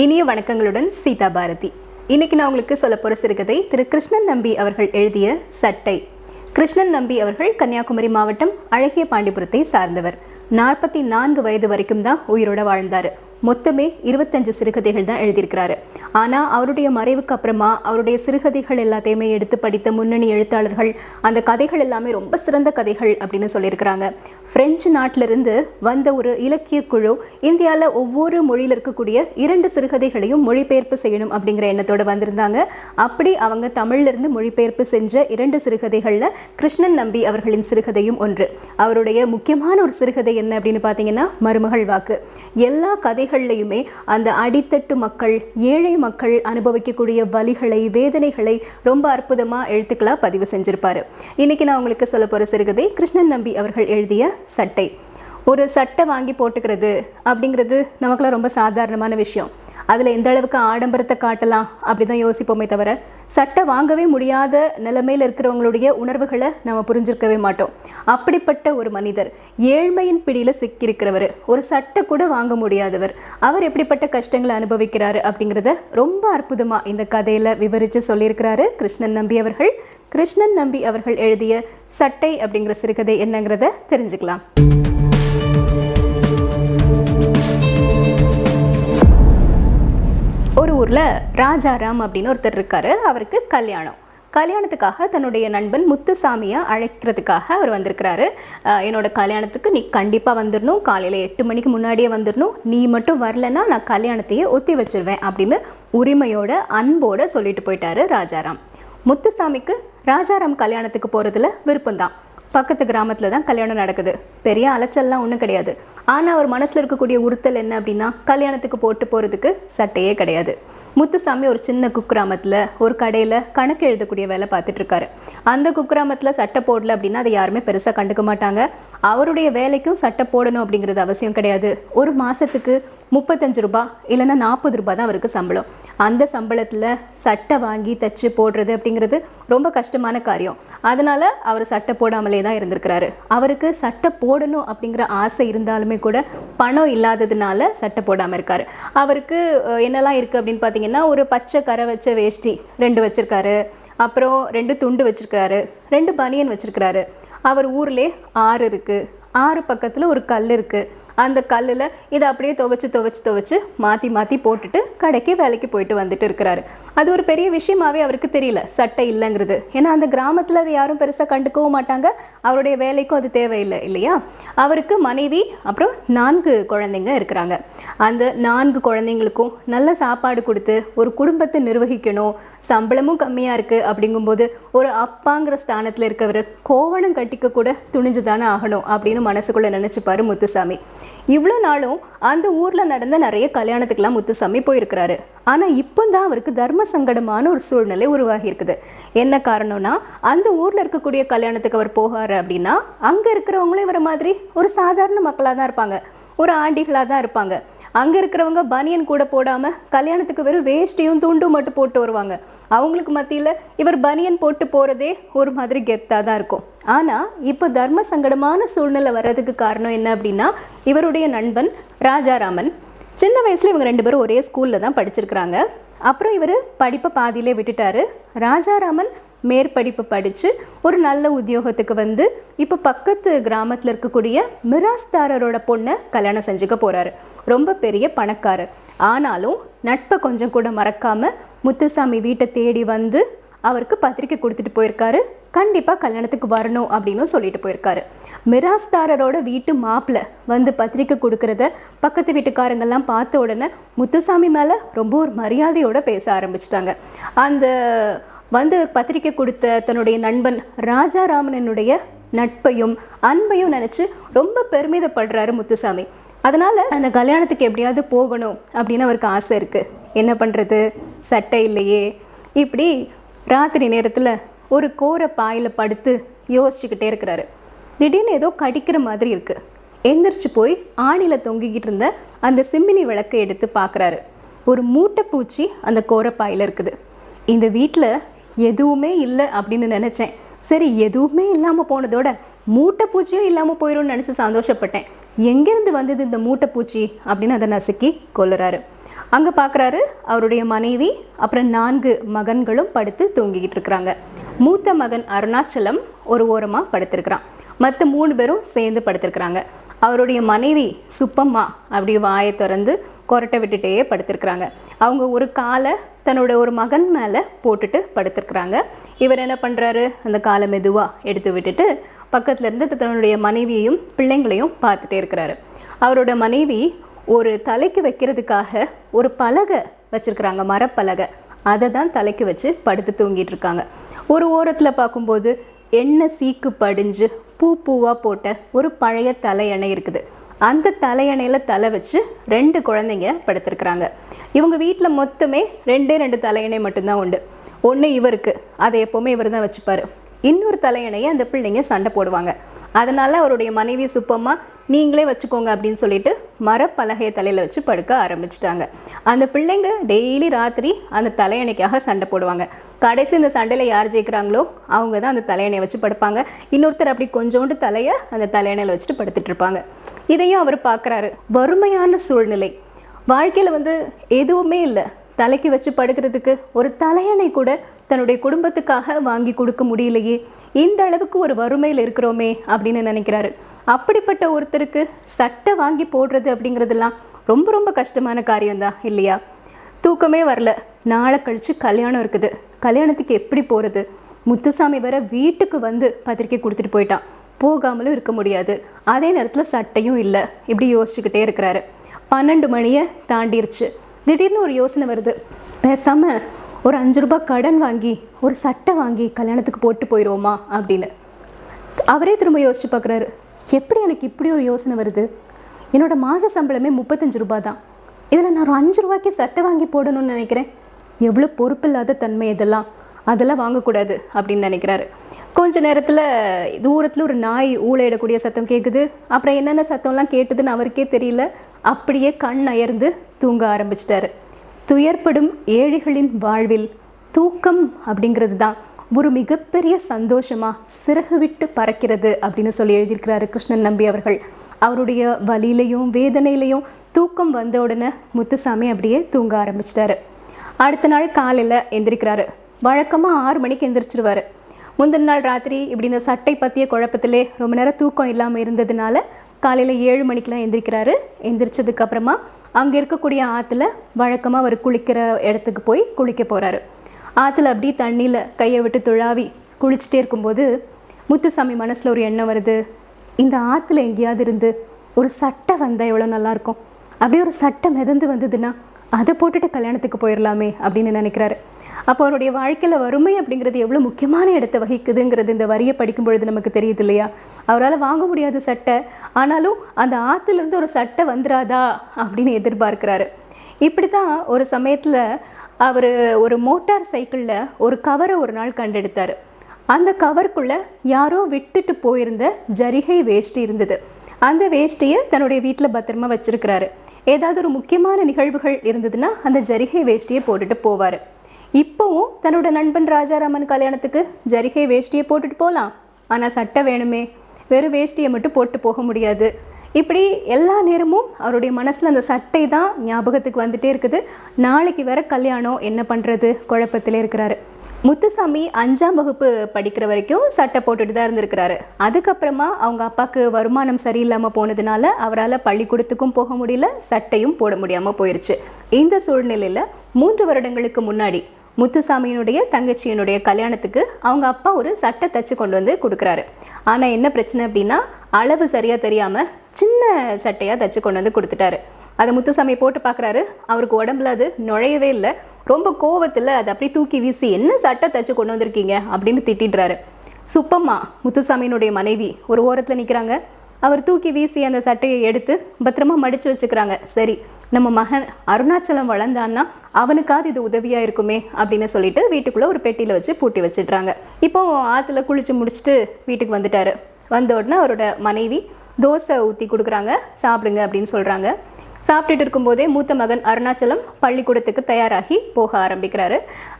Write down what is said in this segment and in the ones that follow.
இனிய வணக்கங்களுடன் சீதா பாரதி. இன்னைக்கு நான் உங்களுக்கு சொல்ல போகிற சிறுகதை திரு. கிருஷ்ணன் நம்பி அவர்கள் எழுதிய சட்டை. கிருஷ்ணன் நம்பி அவர்கள் கன்னியாகுமரி மாவட்டம் அழகிய பாண்டிபுரத்தை சார்ந்தவர். நாற்பத்தி நான்கு வயது வரைக்கும் தான் உயிரோட வாழ்ந்தார். மொத்தமே இருபத்தஞ்சு சிறுகதைகள் தான் எழுதியிருக்கிறாரு. ஆனால் அவருடைய மறைவுக்கு அப்புறமா அவருடைய சிறுகதைகள் எல்லாத்தையுமே எடுத்து படித்த முன்னணி எழுத்தாளர்கள் அந்த கதைகள் எல்லாமே ரொம்ப சிறந்த கதைகள் அப்படின்னு சொல்லியிருக்கிறாங்க. பிரெஞ்சு நாட்டிலிருந்து வந்த ஒரு இலக்கிய குழு இந்தியாவில் ஒவ்வொரு மொழியில் இருக்கக்கூடிய இரண்டு சிறுகதைகளையும் மொழிபெயர்ப்பு செய்யணும் அப்படிங்கிற எண்ணத்தோடு வந்திருந்தாங்க. அப்படி அவங்க தமிழ்லேருந்து மொழிபெயர்ப்பு செஞ்ச இரண்டு சிறுகதைகளில் கிருஷ்ணன் நம்பி அவர்களின் சிறுகதையும் ஒன்று. அவருடைய முக்கியமான ஒரு சிறுகதை என்ன அப்படின்னு பார்த்தீங்கன்னா மருமகள் வாக்கு. எல்லா கதை கதைகள்லையுமே அந்த அடித்தட்டு மக்கள் ஏழை மக்கள் அனுபவிக்கக்கூடிய வலிகளை வேதனைகளை ரொம்ப அற்புதமாக எழுத்துக்களாக பதிவு செஞ்சிருப்பாரு. இன்னைக்கு நான் உங்களுக்கு சொல்ல போகிற சிறுகதை கிருஷ்ணன் நம்பி அவர்கள் எழுதிய சட்டை. ஒரு சட்டை வாங்கி போட்டுக்கிறது அப்படிங்கிறது நமக்குலாம் ரொம்ப சாதாரணமான விஷயம். அதில் எந்த அளவுக்கு ஆடம்பரத்தை காட்டலாம் அப்படி தான் யோசிப்போமே தவிர சட்டை வாங்கவே முடியாத நிலைமையில் இருக்கிறவங்களுடைய உணர்வுகளை நம்ம புரிஞ்சிருக்கவே மாட்டோம். அப்படிப்பட்ட ஒரு மனிதர் ஏழ்மையின் பிடியில் சிக்கியிருக்கிறவர் ஒரு சட்டை கூட வாங்க முடியாதவர் அவர் எப்படிப்பட்ட கஷ்டங்களை அனுபவிக்கிறாரு அப்படிங்கிறத ரொம்ப அற்புதமாக இந்த கதையில் விவரித்து சொல்லியிருக்கிறாரு கிருஷ்ணன் நம்பி அவர்கள். கிருஷ்ணன் நம்பி அவர்கள் எழுதிய சட்டை அப்படிங்கிற சிறுகதை என்னங்கிறத தெரிஞ்சுக்கலாம். ஊரில் ராஜாராம் அப்படின்னு ஒருத்தர் இருக்காரு. அவருக்கு கல்யாணம். கல்யாணத்துக்காக தன்னுடைய நண்பன் முத்துசாமியை அழைக்கிறதுக்காக அவர் வந்திருக்கிறாரு. என்னோடய என்னோட கல்யாணத்துக்கு நீ கண்டிப்பாக வந்துடணும் காலையில் எட்டு மணிக்கு முன்னாடியே வந்துடணும் நீ மட்டும் வரலன்னா நான் கல்யாணத்தையே ஒத்தி வச்சிருவேன் அப்படின்னு உரிமையோட அன்போட சொல்லிட்டு போயிட்டாரு ராஜாராம் முத்துசாமிக்கு ராஜாராம் கல்யாணத்துக்கு போகிறதுல விருப்பம்தான். பக்கத்து கிராமத்தில் தான் கல்யாணம் நடக்குது. பெரிய அலைச்சல்லாம் ஒன்றும் கிடையாது. ஆனால் அவர் மனசில் இருக்கக்கூடிய உறுத்தல் என்ன அப்படின்னா கல்யாணத்துக்கு போட்டு போகிறதுக்கு சட்டையே கிடையாது. முத்துசாமி ஒரு சின்ன குக்கிராமத்தில் ஒரு கடையில் கணக்கு எழுதக்கூடிய வேலை பார்த்துட்ருக்காரு அந்த குக்கிராமத்தில் சட்டை போடல அப்படின்னா அதை யாருமே பெருசாக கண்டுக்க மாட்டாங்க. அவருடைய வேலைக்கும் சட்டை போடணும் அப்படிங்கிறது அவசியம் கிடையாது. ஒரு மாதத்துக்கு முப்பத்தஞ்சு ரூபாய் இல்லைன்னா நாற்பது ரூபா தான் அவருக்கு சம்பளம். அந்த சம்பளத்தில் சட்டை வாங்கி தச்சு போடுறது அப்படிங்கிறது ரொம்ப கஷ்டமான காரியம். அதனால் அவர் சட்டை போடாமலே தான் இருந்திருக்கிறாரு. அவருக்கு சட்டை போடணும் அப்படிங்கிற ஆசை இருந்தாலுமே கூட பணம் இல்லாததுனால சட்டை போடாமல் இருக்காரு. அவருக்கு என்னெல்லாம் இருக்குது அப்படின்னு பார்த்தீங்கன்னா ஒரு பச்சை கரை வச்ச வேஷ்டி ரெண்டு வச்சுருக்காரு. அப்புறம் ரெண்டு துண்டு வச்சுருக்காரு. ரெண்டு பனியன் வச்சுருக்கிறாரு. அவர் ஊர்லே ஆறு இருக்குது ஆறு பக்கத்தில் ஒரு கல் இருக்குது அந்த கல்லில் இதை அப்படியே துவைச்சு துவைச்சு துவைச்சு மாற்றி மாற்றி போட்டுட்டு கடைக்கு வேலைக்கு போயிட்டு வந்துட்டு இருக்கிறாரு. அது ஒரு பெரிய விஷயமாவே அவருக்கு தெரியல. சட்டை இல்லைங்கிறது. ஏன்னா அந்த கிராமத்தில் அதை யாரும் பெருசாக கண்டுக்கவும் மாட்டாங்க. அவருடைய வேலைக்கும் அது தேவையில்லை இல்லையா? அவருக்கு மனைவி அப்புறம் நான்கு குழந்தைங்க இருக்கிறாங்க. அந்த நான்கு குழந்தைங்களுக்கும் நல்ல சாப்பாடு கொடுத்து ஒரு குடும்பத்தை நிர்வகிக்கணும் சம்பளமும் கம்மியாக இருக்குது அப்படிங்கும்போது ஒரு அப்பாங்கிற ஸ்தானத்தில் இருக்கவர் கோவணம் கட்டிக்க கூட துணிஞ்சு தானே ஆகணும் அப்படின்னு மனசுக்குள்ளே நினச்சிப்பாரு முத்துசாமி. இவ்வளோ நாளும் அந்த ஊரில் நடந்த நிறைய கல்யாணத்துக்கெல்லாம் முத்துசாமி போயிருக்கிறாரு. ஆனால் இப்போ தான் அவருக்கு தர்ம சங்கடமான ஒரு சூழ்நிலை உருவாகி இருக்குது என்ன காரணம்னா அந்த ஊரில் இருக்கக்கூடிய கல்யாணத்துக்கு அவர் போகாரு அப்படின்னா அங்கே இருக்கிறவங்களும் இவரை மாதிரி ஒரு சாதாரண மக்களாக தான் இருப்பாங்க. ஒரு ஆண்டிகளாக தான் இருப்பாங்க. அங்கே இருக்கிறவங்க பனியன் கூட போடாமல் கல்யாணத்துக்கு வெறும் வேஷ்டியும் துண்டும் மட்டும் போட்டு வருவாங்க. அவங்களுக்கு மத்தியில் இவர் பனியன் போட்டு போகிறதே ஒரு மாதிரி கெத்தாக தான் இருக்கும். ஆனால் இப்போ தர்ம சங்கடமான சூழ்நிலை வர்றதுக்கு காரணம் என்ன அப்படின்னா இவருடைய நண்பன் ராஜாராமன். சின்ன வயசில் இவங்க ரெண்டு பேரும் ஒரே ஸ்கூலில் தான் படிச்சிருக்கிறாங்க. அப்புறம் இவர் படிப்பை பாதியிலே விட்டுட்டாரு. ராஜாராமன் மேற்படிப்பு படித்து ஒரு நல்ல உத்தியோகத்துக்கு வந்து இப்போ பக்கத்து கிராமத்தில் இருக்கக்கூடிய மிராஸ்தாரரோட பொண்ணை கல்யாணம் செஞ்சுக்க போகிறாரு ரொம்ப பெரிய பணக்காரர். ஆனாலும் நட்பை கொஞ்சம் கூட மறக்காமல் முத்துசாமி வீட்டை தேடி வந்து அவருக்கு பத்திரிக்கை கொடுத்துட்டு போயிருக்காரு. கண்டிப்பாக கல்யாணத்துக்கு வரணும் அப்படின்னு சொல்லிட்டு போயிருக்காரு. மிராஸ்தாரரோட வீட்டு மாப்பிள்ள வந்து பத்திரிக்கை கொடுக்கறத பக்கத்து வீட்டுக்காரங்கெல்லாம் பார்த்த உடனே முத்துசாமி மேலே ரொம்ப ஒரு மரியாதையோடு பேச ஆரம்பிச்சிட்டாங்க. அந்த வந்து பத்திரிக்கை கொடுத்த தன்னுடைய நண்பன் ராஜாராமனனுடைய நட்பையும் அன்பையும் நினச்சி ரொம்ப பெருமிதப்படுறாரு முத்துசாமி. அதனால் அந்த கல்யாணத்துக்கு எப்படியாவது போகணும் அப்படின்னு அவருக்கு ஆசை இருக்குது என்ன பண்ணுறது சட்டை இல்லையே. இப்படி ராத்திரி நேரத்தில் ஒரு கோர பாயில் படுத்து யோசிச்சுக்கிட்டே இருக்கிறாரு. திடீர்னு ஏதோ கடிக்கிற மாதிரி இருக்குது எந்திரிச்சு போய் ஆணியில் தொங்கிக்கிட்டு இருந்த அந்த சிம்மினி விளக்கை எடுத்து பார்க்குறாரு. ஒரு மூட்டை பூச்சி அந்த கோரப்பாயில் இருக்குது. இந்த வீட்டில் எதுவுமே இல்லை அப்படின்னு நினச்சேன். சரி எதுவுமே இல்லாமல் போனதோட மூட்டைப்பூச்சியும் இல்லாமல் போயிடும்னு நினச்சி சந்தோஷப்பட்டேன். எங்கேருந்து வந்தது இந்த மூட்டை பூச்சி அப்படின்னு அதை நசுக்கி கொல்லுறாரு. அங்கே பார்க்குறாரு அவருடைய மனைவி அப்புறம் நான்கு மகன்களும் படுத்து தூங்கிக்கிட்டு இருக்கிறாங்க. மூத்த மகன் அருணாச்சலம் ஒரு ஓரமாக படுத்திருக்கிறான். மற்ற மூணு பேரும் சேர்ந்து படுத்திருக்கிறாங்க. அவருடைய மனைவி சுப்பம்மா அப்படி வாயை திறந்து கொரட்டை விட்டுட்டே படுத்திருக்கிறாங்க. அவங்க ஒரு காலை தன்னோட ஒரு மகன் மேலே போட்டுட்டு படுத்திருக்கிறாங்க. இவர் என்ன பண்ணுறாரு அந்த காலை மெதுவாக எடுத்து விட்டுட்டு பக்கத்துலேருந்து தன்னுடைய மனைவியையும் பிள்ளைங்களையும் பார்த்துட்டே இருக்கிறாரு. அவரோட மனைவி ஒரு தலைக்கு வைக்கிறதுக்காக ஒரு பலகை வச்சுருக்குறாங்க மரப்பலகை. அதை தான் தலைக்கு வச்சு படுத்து தூங்கிட்டு இருக்காங்க. ஒரு ஓரத்தில் பார்க்கும்போது எண்ணெய் சீக்கு படிஞ்சு பூ பூவாக போட்ட ஒரு பழைய தலையணை இருக்குது. அந்த தலையணையில் தலை வச்சு ரெண்டு குழந்தைங்க படுத்துருக்குறாங்க. இவங்க வீட்டில் மொத்தமே ரெண்டே ரெண்டு தலையணை மட்டும்தான் உண்டு. ஒன்று இவருக்கு அதை எப்போவுமே இவர் தான் வச்சுப்பார். இன்னொரு தலையணையை அந்த பிள்ளைங்க சண்டை போடுவாங்க. அதனால் அவருடைய மனைவி சுப்பம்மா நீங்களே வச்சுக்கோங்க அப்படின்னு சொல்லிட்டு மரப்பலகையை தலையில் வச்சு படுக்க ஆரம்பிச்சிட்டாங்க. அந்த பிள்ளைங்க டெய்லி ராத்திரி அந்த தலையணைக்காக சண்டை போடுவாங்க. கடைசி இந்த சண்டையில் யார் ஜெயிக்கிறாங்களோ அவங்க தான் அந்த தலையணையை வச்சு படுப்பாங்க. இன்னொருத்தர் அப்படி கொஞ்சோண்டு தலையை அந்த தலையணையில் வச்சுட்டு படுத்துட்டு இருப்பாங்க. இதையும் அவர் பார்க்குறாரு. வறுமையான சூழ்நிலை. வாழ்க்கையில் வந்து எதுவுமே இல்லை. தலைக்கு வச்சு படுக்கிறதுக்கு ஒரு தலையணை கூட தன்னுடைய குடும்பத்துக்காக வாங்கி கொடுக்க முடியலையே இந்த அளவுக்கு ஒரு வறுமையில் இருக்கிறோமே அப்படின்னு நினைக்கிறாரு. அப்படிப்பட்ட ஒருத்தருக்கு சட்டை வாங்கி போடுறது அப்படிங்கிறதெல்லாம் ரொம்ப ரொம்ப கஷ்டமான காரியம்தான் இல்லையா? தூக்கமே வரல. நாளை கழிச்சு கல்யாணம் இருக்குது. கல்யாணத்துக்கு எப்படி போகிறது முத்துசாமி வர வீட்டுக்கு வந்து பத்திரிக்கை கொடுத்துட்டு போயிட்டான். போகாமலும் இருக்க முடியாது. அதே நேரத்தில் சட்டையும் இல்லை. இப்படி யோசிச்சுக்கிட்டே இருக்கிறாரு. பன்னெண்டு மணியை தாண்டிருச்சு. திடீர்னு ஒரு யோசனை வருது. பேசாமல் ஒரு அஞ்சு ரூபாய் கடன் வாங்கி ஒரு சட்டை வாங்கி கல்யாணத்துக்கு போட்டு போயிடுவோமா அப்படின்னு. அவரே திரும்ப யோசிச்சு பார்க்குறாரு எப்படி எனக்கு இப்படி ஒரு யோசனை வருது? என்னோடய மாத சம்பளமே முப்பத்தஞ்சு ரூபா தான். இதில் நான் ஒரு அஞ்சு ரூபாய்க்கு சட்டை வாங்கி போடணும்னு நினைக்கிறேன். எவ்வளோ பொறுப்பில்லாத தன்மை இதெல்லாம். அதெல்லாம் வாங்கக்கூடாது அப்படின்னு நினைக்கிறாரு. கொஞ்ச நேரத்தில் தூரத்தில் ஒரு நாய் ஊழையிடக்கூடிய சத்தம் கேட்குது அப்புறம் என்னென்ன சத்தம்லாம் கேட்டுதுன்னு அவருக்கே தெரியல. அப்படியே கண் அயர்ந்து தூங்க ஆரம்பிச்சிட்டாரு. துயர்படும் ஏழைகளின் வாழ்வில் தூக்கம் அப்படிங்கிறது தான் ஒரு மிகப்பெரிய சந்தோஷமாக சிறகு விட்டு பறக்கிறது அப்படின்னு சொல்லி எழுதியிருக்கிறாரு கிருஷ்ணன் நம்பி அவர்கள். அவருடைய வலியிலையும் வேதனையிலையும் தூக்கம் வந்த உடனே முத்துசாமி அப்படியே தூங்க ஆரம்பிச்சிட்டாரு. அடுத்த நாள் காலையில் எந்திரிக்கிறாரு. வழக்கமாக ஆறு மணிக்கு எந்திரிச்சிருவாரு. முந்தின நாள் ராத்திரி இப்படி இந்த சட்டை பற்றிய குழப்பத்திலே ரொம்ப நேரம் தூக்கம் இல்லாமல் இருந்ததுனால காலையில் ஏழு மணிக்கெலாம் எந்திரிக்கிறாரு. எந்திரிச்சதுக்கப்புறமா அங்கே இருக்கக்கூடிய ஆற்றுல வழக்கமாக அவர் குளிக்கிற இடத்துக்கு போய் குளிக்க போகிறாரு ஆற்றுல அப்படியே தண்ணியில் கையை விட்டு துழாவி குளிச்சுட்டே இருக்கும்போது முத்துசாமி மனசில் ஒரு எண்ணம் வருது. இந்த ஆற்றுல எங்கேயாவது இருந்து ஒரு சட்டை வந்தால் எவ்வளோ நல்லாயிருக்கும் அப்படியே ஒரு சட்டை மிதந்து வந்ததுன்னா அதை போட்டுட்டு கல்யாணத்துக்கு போயிடலாமே அப்படின்னு நினைக்கிறாரு. அப்போ அவருடைய வாழ்க்கையில் வறுமை அப்படிங்கிறது எவ்வளோ முக்கியமான இடத்தை வகிக்குதுங்கிறது இந்த வரியை படிக்கும் பொழுது நமக்கு தெரியுது இல்லையா? அவரால் வாங்க முடியாத சட்டை. ஆனாலும் அந்த ஆற்றுலேருந்து ஒரு சட்டை வந்துடாதா அப்படின்னு எதிர்பார்க்கிறாரு. இப்படி தான் ஒரு சமயத்தில் அவர் ஒரு மோட்டார் சைக்கிளில் ஒரு கவரை ஒரு நாள் கண்டெடுத்தார். அந்த கவருக்குள்ளே யாரோ விட்டுட்டு போயிருந்த ஜரிகை வேஷ்டி இருந்தது. அந்த வேஷ்டியை தன்னுடைய வீட்டில் பத்திரமா வச்சுருக்கிறாரு. ஏதாவது ஒரு முக்கியமான நிகழ்வுகள் இருந்ததுன்னா அந்த ஜரிகை வேஷ்டியை போட்டுட்டு போவார். இப்போவும் தன்னோட நண்பன் ராஜாராமன் கல்யாணத்துக்கு ஜரிகை வேஷ்டியை போட்டுட்டு போகலாம் ஆனால் சட்டை வேணுமே. வெறும் வேஷ்டியை மட்டும் போட்டு போக முடியாது. இப்படி எல்லா நேரமும் அவருடைய மனசில் அந்த சட்டை தான் ஞாபகத்துக்கு வந்துட்டே இருக்குது. நாளைக்கு வேற கல்யாணம் என்ன பண்ணுறது குழப்பத்தில் இருக்கிறாரு. முத்துசாமி அஞ்சாம் வகுப்பு படிக்கிற வரைக்கும் சட்டை போட்டுட்டு தான் இருந்திருக்கிறாரு. அதுக்கப்புறமா அவங்க அப்பாவுக்கு வருமானம் சரியில்லாமல் போனதுனால அவரால் பள்ளிக்கூடத்துக்கும் போக முடியல சட்டையும் போட முடியாமல் போயிடுச்சு இந்த சூழ்நிலையில் மூன்று வருடங்களுக்கு முன்னாடி முத்துசாமியினுடைய தங்கச்சியினுடைய கல்யாணத்துக்கு அவங்க அப்பா ஒரு சட்டை தச்சு கொண்டு வந்து கொடுக்குறாரு. ஆனால் என்ன பிரச்சனை அப்படின்னா அளவு சரியாக தெரியாமல் சின்ன சட்டையாக தச்சு கொண்டு வந்து கொடுத்துட்டாரு. அதை முத்துசாமி போட்டு பார்க்குறாரு. அவருக்கு உடம்புல அது நுழையவே இல்லை. ரொம்ப கோவத்தில் அதை அப்படியே தூக்கி வீசி என்ன சட்டை தச்சு கொண்டு வந்திருக்கீங்க? அப்படின்னு திட்டிடுறாரு. சுப்பம்மா முத்துசாமியினுடைய மனைவி ஒரு ஓரத்தில் நிற்கிறாங்க அவர் தூக்கி வீசி அந்த சட்டையை எடுத்து பத்திரமா மடித்து வச்சுக்கிறாங்க. சரி நம்ம மகன் அருணாச்சலம் வளர்ந்தான்னா அவனுக்காவது இது உதவியாக இருக்குமே அப்படின்னு சொல்லிட்டு வீட்டுக்குள்ளே ஒரு பெட்டியில் வச்சு பூட்டி வச்சிடுறாங்க. இப்போ ஆற்றுல குளிச்சு முடிச்சுட்டு வீட்டுக்கு வந்துட்டார். வந்த உடனே அவரோட மனைவி தோசை ஊற்றி கொடுக்குறாங்க. சாப்பிடுங்க அப்படின்னு சொல்கிறாங்க சாப்பிட்டுட்டு இருக்கும்போதே மூத்த மகன் அருணாச்சலம் பள்ளிக்கூடத்துக்கு தயாராகி போக ஆரம்பிக்கிறாரு.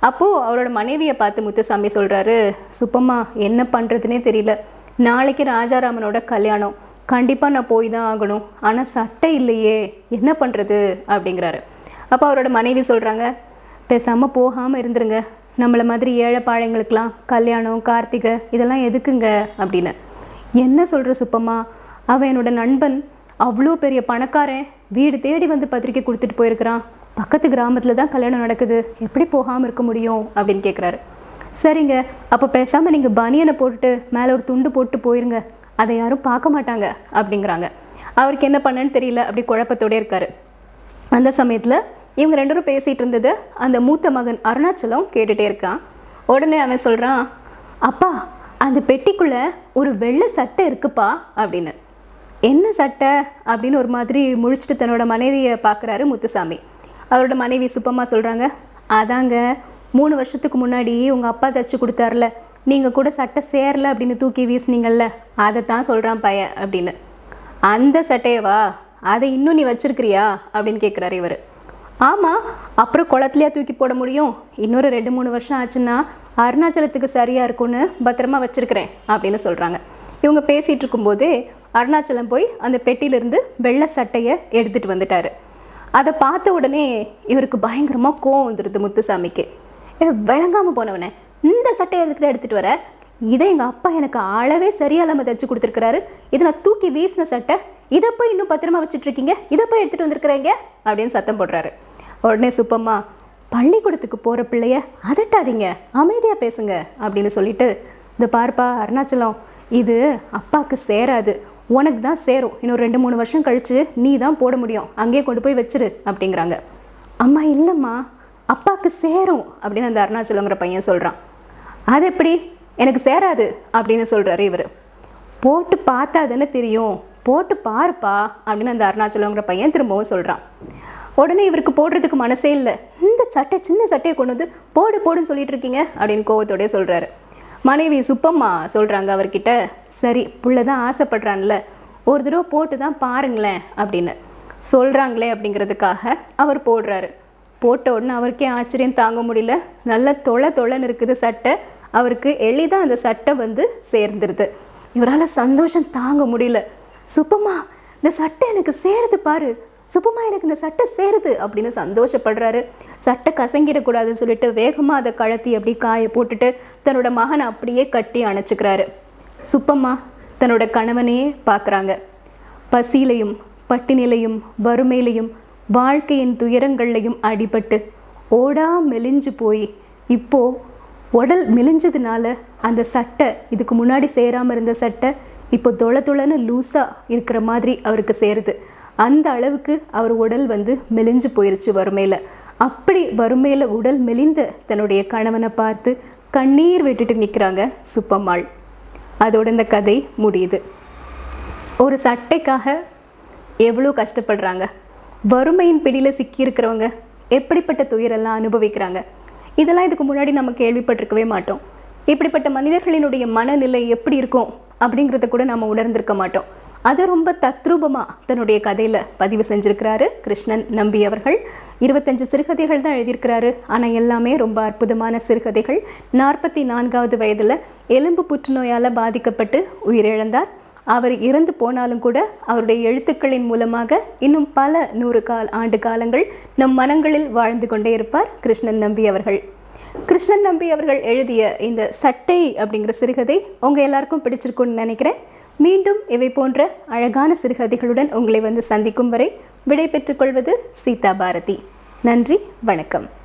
அப்போது அவரோட மனைவியை பார்த்து முத்துசாமி சொல்கிறாரு சுப்பம்மா என்ன பண்ணுறதுனே தெரியல. நாளைக்கு ராஜாராமனோட கல்யாணம். கண்டிப்பாக நான் போய் தான் ஆகணும். ஆனால் சட்டை இல்லையே. என்ன பண்ணுறது அப்படிங்கிறாரு. அப்போ அவரோட மனைவி சொல்கிறாங்க பேசாமல் போகாமல் இருந்துருங்க. நம்மளை மாதிரி ஏழை பாழைங்களுக்கெல்லாம் கல்யாணம் கார்த்திகை இதெல்லாம் எதுக்குங்க? அப்படின்னு. என்ன சொல்கிற சுப்பம்மா? அவன் என்னோட நண்பன். அவ்வளோ பெரிய பணக்காரன். வீடு தேடி வந்து பத்திரிக்கை கொடுத்துட்டு போயிருக்கிறான். பக்கத்து கிராமத்தில் தான் கல்யாணம் நடக்குது. எப்படி போகாமல் இருக்க முடியும்? அப்படின்னு கேட்குறாரு சரிங்க. அப்போ பேசாமல் நீங்கள் பனியனை போட்டுட்டு மேலே ஒரு துண்டு போட்டு போயிருங்க. அதை யாரும் பார்க்க மாட்டாங்க அப்படிங்கிறாங்க. அவருக்கு என்ன பண்ணன்னு தெரியல அப்படி குழப்பத்தோடே இருக்காரு. அந்த சமயத்தில் இவங்க ரெண்டு பேரும் பேசிகிட்டு இருந்தது அந்த மூத்த மகன் அருணாச்சலம் கேட்டுகிட்டே இருக்கான். உடனே அவன் சொல்கிறான் அப்பா அந்த பெட்டிக்குள்ளே ஒரு வெள்ளை சட்டை இருக்குப்பா அப்படின்னு. என்ன சட்டை? அப்படின்னு ஒரு மாதிரி முழிச்சிட்டு தன்னோட மனைவியை பார்க்குறாரு முத்துசாமி. அவரோட மனைவி சுப்பமாக சொல்கிறாங்க அதாங்க மூணு வருஷத்துக்கு முன்னாடி உங்கள் அப்பா தச்சு கொடுத்தாருல நீங்கள் கூட சட்டை சேரல அப்படின்னு தூக்கி வீசுனீங்கல்ல அதை தான் சொல்கிறான் பையன் அப்படின்னு. அந்த சட்டையவா அதை இன்னும் நீ வச்சிருக்கிறியா அப்படின்னு கேட்குறாரு இவர். ஆமாம் அப்புறம் குளத்துலையா தூக்கி போட முடியும். இன்னொரு ரெண்டு மூணு வருஷம் ஆச்சுன்னா அருணாச்சலத்துக்கு சரியாக இருக்கும்னு பத்திரமா வச்சுருக்கிறேன் அப்படின்னு சொல்கிறாங்க இவங்க பேசிகிட்டு இருக்கும்போதே அருணாச்சலம் போய் அந்த பெட்டியிலிருந்து வெள்ளை சட்டையை எடுத்துகிட்டு வந்துட்டாரு. அதை பார்த்த உடனே இவருக்கு பயங்கரமாக கோவம் வந்துடுது முத்துசாமிக்கு. ஏ விளங்காமல் போனவனே. இந்த சட்டையை எதுக்கிட்ட எடுத்துகிட்டு வர? இதை எங்கள் அப்பா எனக்கு அளவே சரியா இல்லாமல் தைச்சு கொடுத்துருக்குறாரு. இதை நான் தூக்கி வீசின சட்டை இதை போய் இன்னும் பத்திரமா வச்சுட்டு இருக்கீங்க இதை போய் எடுத்துகிட்டு வந்திருக்கிறீங்க? அப்படின்னு சத்தம் போடுறாரு. உடனே சுப்பம்மா பள்ளிக்கூடத்துக்கு போகிற பிள்ளைய அதட்டாதீங்க அமைதியாக பேசுங்க அப்படின்னு சொல்லிட்டு இந்த பார்ப்பா அருணாச்சலம் இது அப்பாவுக்கு சேராது. உனக்கு தான் சேரும். இன்னும் ரெண்டு மூணு வருஷம் கழித்து நீ தான் போட முடியும். அங்கேயே கொண்டு போய் வச்சிரு அப்படிங்கிறாங்க. அம்மா இல்லைம்மா அப்பாவுக்கு சேரும் அப்படின்னு அந்த அருணாச்சலங்கிற பையன் சொல்கிறான் அது எப்படி எனக்கு சேராது அப்படின்னு சொல்கிறாரு இவர். போட்டு பார்த்தா தானே தெரியும். போட்டு பாருப்பா அப்படின்னு அந்த அருணாச்சலங்கிற பையன் திரும்பவும் சொல்கிறான் உடனே இவருக்கு போடுறதுக்கு மனசே இல்லை. இந்த சட்டை சின்ன சட்டையை கொண்டு வந்து போடு போடுன்னு சொல்லிட்டு இருக்கீங்க அப்படின்னு கோவத்தோடய சொல்கிறாரு மனைவி சுப்பம்மா சொல்கிறாங்க அவர்கிட்ட. சரி புள்ள தான் ஆசைப்படுறான்ல. ஒரு தடவை போட்டு தான் பாருங்களேன் அப்படின்னு. சொல்கிறாங்களே அப்படிங்கிறதுக்காக அவர் போடுறாரு. போட்ட உடனே அவருக்கே ஆச்சரியம் தாங்க முடியல. நல்ல தொலை தொலைன்னு இருக்குது சட்டை. அவருக்கு எளிதாக அந்த சட்டை வந்து சேர்ந்துருது. இவரால் சந்தோஷம் தாங்க முடியல. சுப்பம்மா இந்த சட்டை எனக்கு சேருது பாரு. சுப்பம்மா எனக்கு இந்த சட்டை சேருது அப்படின்னு சந்தோஷப்படுறாரு. சட்டை கசங்கிடக்கூடாதுன்னு சொல்லிட்டு வேகமாக அதை கழத்தி அப்படி காய போட்டுட்டு தன்னோட மகனை அப்படியே கட்டி அணைச்சிக்கிறாரு. சுப்பம்மா தன்னோட கணவனையே பார்க்குறாங்க பசியிலையும் பட்டினிலையும் வறுமையிலையும் வாழ்க்கையின் துயரங்கள்லையும் அடிபட்டு ஓடா மெலிஞ்சு போய். இப்போ உடல் மெலிஞ்சதுனால அந்த சட்டை இதுக்கு முன்னாடி சேராமல் இருந்த சட்டை இப்போ தொள தொளன்னு லூஸாக இருக்கிற மாதிரி அவருக்கு சேருது. அந்த அளவுக்கு அவர் உடல் வந்து மெலிஞ்சு போயிருச்சு வறுமையில். அப்படி வறுமையில் உடல் மெலிந்த தன்னுடைய கணவனை பார்த்து கண்ணீர் விட்டுட்டு நிற்கிறாங்க சுப்பம்மாள். அதோட இந்த கதை முடியுது. ஒரு சட்டைக்காக எவ்வளோ கஷ்டப்படுறாங்க? வறுமையின் பிடியில் சிக்கியிருக்கிறவங்க எப்படிப்பட்ட துயரெல்லாம் அனுபவிக்கிறாங்க? இதெல்லாம் இதுக்கு முன்னாடி நம்ம கேள்விப்பட்டிருக்கவே மாட்டோம். இப்படிப்பட்ட மனிதர்களினுடைய மனநிலை எப்படி இருக்கும்? அப்படிங்கிறத கூட நம்ம உணர்ந்திருக்க மாட்டோம். அதை ரொம்ப தத்ரூபமாக தன்னுடைய கதையில் பதிவு செஞ்சுருக்கிறாரு கிருஷ்ணன் நம்பி அவர்கள். இருபத்தஞ்சு சிறுகதைகள் தான் எழுதியிருக்கிறாரு. ஆனால் எல்லாமே ரொம்ப அற்புதமான சிறுகதைகள். நாற்பத்தி நான்காவது வயதில் எலும்பு புற்றுநோயால் பாதிக்கப்பட்டு உயிரிழந்தார். அவர் இறந்து போனாலும் கூட அவருடைய எழுத்துக்களின் மூலமாக இன்னும் பல நூறு கால் ஆண்டு காலங்கள் நம் மனங்களில் வாழ்ந்து கொண்டே இருப்பார் கிருஷ்ணன் நம்பி அவர்கள். கிருஷ்ணன் நம்பி அவர்கள் எழுதிய இந்த சட்டை அப்படிங்கிற சிறுகதை உங்கள் எல்லாருக்கும் பிடிச்சிருக்கும்னு நினைக்கிறேன். மீண்டும் இவை போன்ற அழகான சிறுகதைகளுடன் உங்களை வந்து சந்திக்கும் வரை விடை பெற்றுக்கொள்வது சீதா பாரதி. நன்றி வணக்கம்.